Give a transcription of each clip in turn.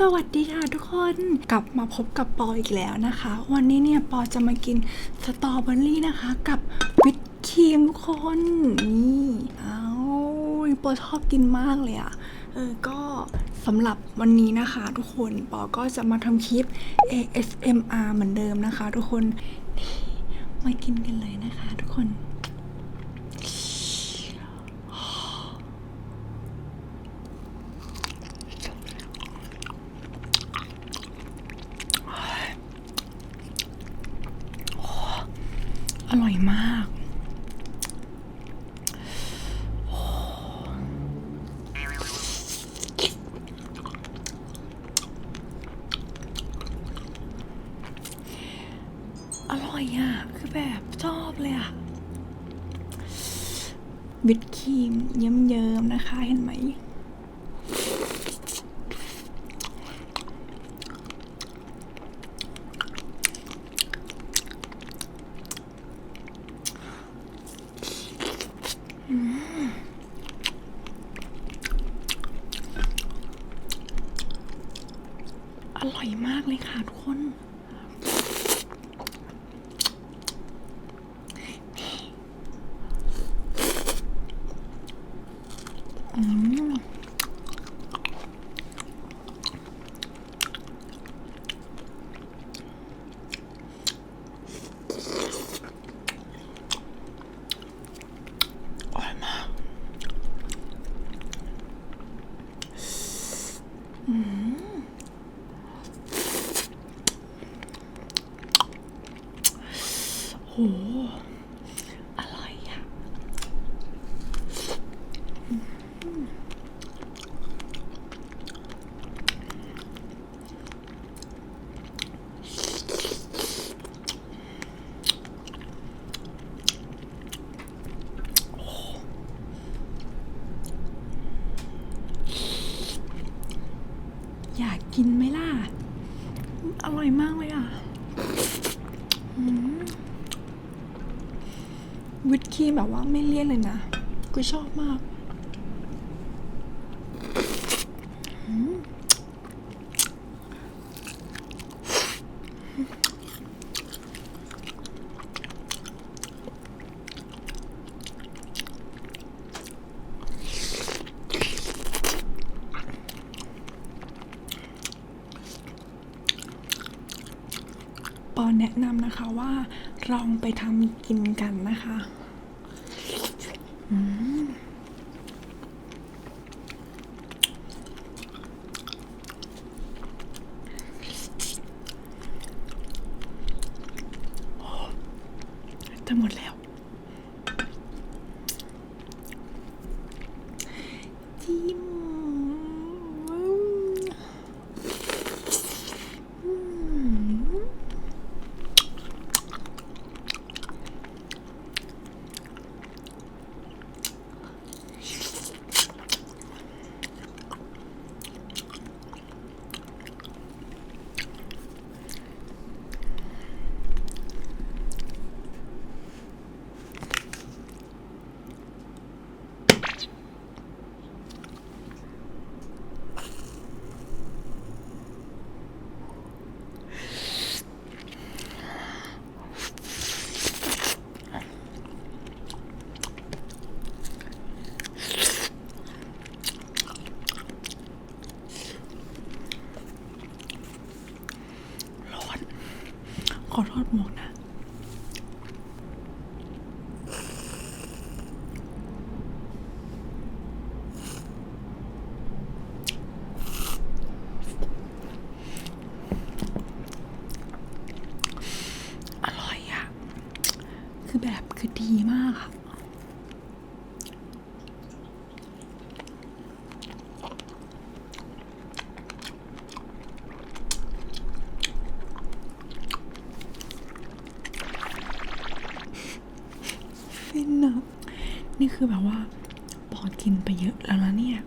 สวัสดีค่ะทุกคนกลับมาพบกับปออีกแล้วนะคะ วันนี้เนี่ยปอจะมากินสตรอเบอรี่นะคะ กับวิปครีมทุกคนนี่เอาปอชอบกินมากเลยอะ่ะเออก็สำหรับวันนี้นะคะทุกคนปอก็จะมาทำคลิป ASMR เหมือนเดิมนะคะ ทุกคนมากินกันเลยนะคะ ทุกคน ร่อยมากอร่อยอะ คือแบบชอบเลยอะวิปครีมเยิ้มๆนะคะ เห็นไหม อร่อยมากเลยค่ะทุกคน อืมอร่อยมาก โหอร่อยอะอยากกินไหมล่ะ อร่อยมากเลยอะ วิปครีมแบบว่าไม่เลี่ยนเลยนะ กูชอบมาก ปอแนะนำนะคะว่า ลองไปทำกินกันนะคะ ขอโทษหมวกนะ อร่อยอะคือแบบคือดีมากอะฟินอะ นี่คือแบบว่าปอกินไปเยอะแล้วนะเนี่ย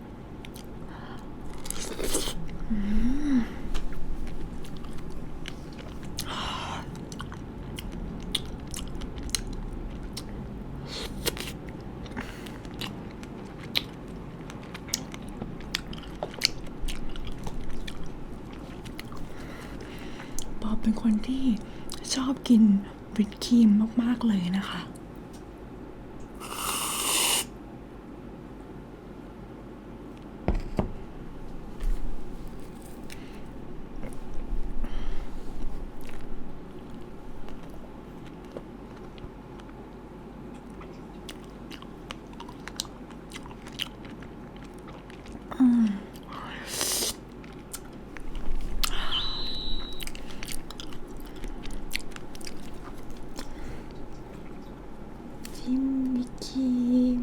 ปอเป็นคนที่ชอบกินวิปครีมมาก ๆ เลยนะคะ จิ้มวิปครีม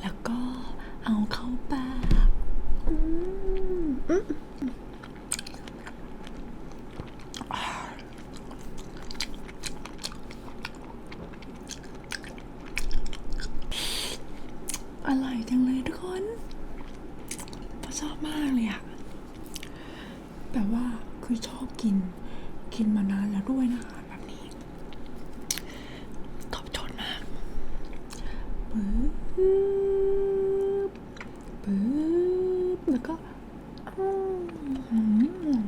แล้วก็เอาเข้าปากอืม อร่อยจังเลยทุกคนชอบมากเลยอะแบบว่าคือชอบกิน กินมานานแล้วด้วยนะคะแบบนี้ ตอบโจทย์มากปึ๊บปึ๊บแล้วก็อืม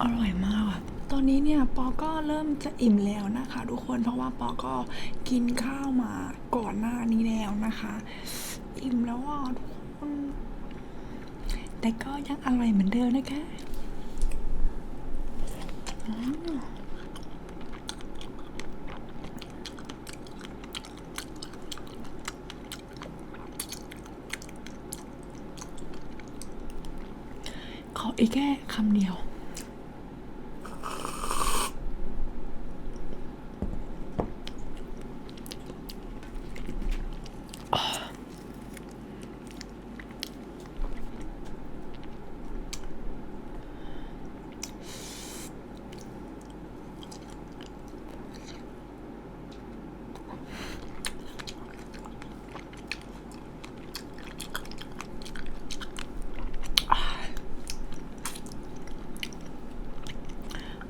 อร่อยมากอะตอนนี้เนี่ยปอก็เริ่ มจะอิ่มแล้วนะคะ ทุกคนเพราะว่าปอก็กินข้าวมาก่อนหน้านี้แล้วนะคะ อิ่มแล้วอะทุกคนแต่ก็ยังอร่อยเหมือนเดิมนะคะขออีกแค่คำเดียว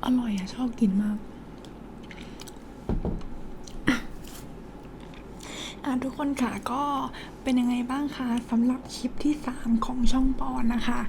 อร่อยอะชอบกินมากอะทุกคนค่ะก็เป็นยังไงบ้างคะสำหรับคลิปที่ 3 ของช่องปอนนะคะ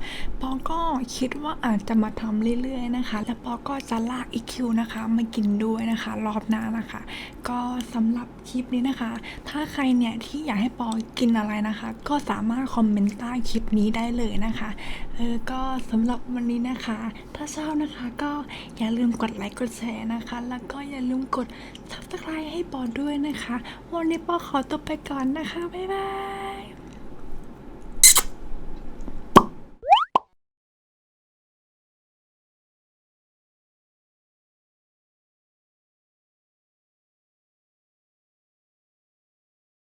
ปอก็คิดว่าอาจจะมาทำเรื่อยๆนะคะ และปอก็จะลากอีคิวนะคะมากินด้วยนะคะ รอบหน้านะคะ ก็สำหรับ คลิปนี้นะคะ ถ้าใครเนี่ยที่อยากให้ปอกินอะไรนะคะ ก็สามารถคอมเมนต์ใต้คลิปนี้ได้เลยนะคะเออก็สำหรับวันนี้นะคะ ถ้าชอบนะคะก็อย่าลืมกดไลค์กดแชร์นะคะ แล้วก็อย่าลืมกด subscribe ให้ปอด้วยนะคะ วันนี้ปอขอตัวไปก่อนนะคะ บ๊ายบาย